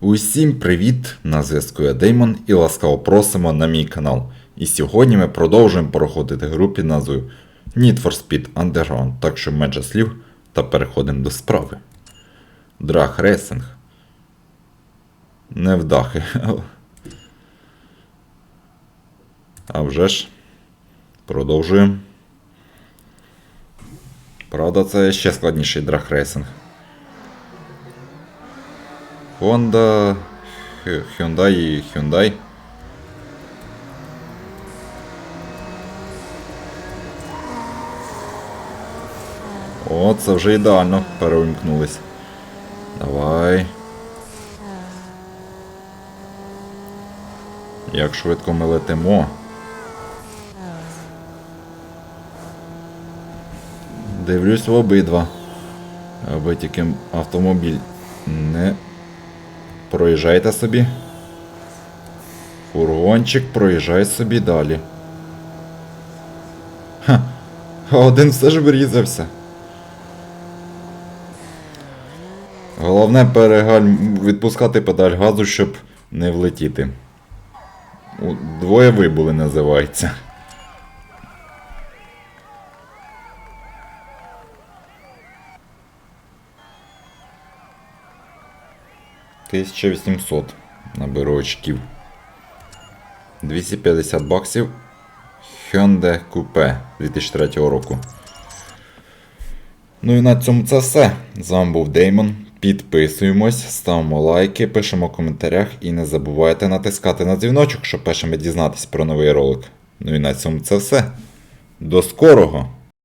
Усім привіт! На зв'язку я Деймон і ласкаво просимо на мій канал. І сьогодні ми продовжуємо проходити гру під назвою Need for Speed Underground, так що менше слів та переходимо до справи. Драг рейсинг. Невдахи. А вже ж. Продовжуємо. Правда, це ще складніший драг рейсинг. Honda, Hyundai і Hyundai. О, це вже ідеально переумкнулись. Давай. Як швидко ми летимо. Дивлюсь в обидва. Аби тільки автомобіль не проїжджайте собі. Фургончик проїжджай собі далі. Ха, один все ж врізався. Головне перегаль... відпускати педаль газу, щоб не влетіти. Двоє вибули називається. Тисяча вісімсот наберу очків. 250 баксів. Hyundai Coupe 2003 року. Ну і на цьому це все. З вами був Деймон. Підписуємось, ставимо лайки, пишемо в коментарях і не забувайте натискати на дзвіночок, щоб першими дізнатись про новий ролик. Ну і на цьому це все. До скорого!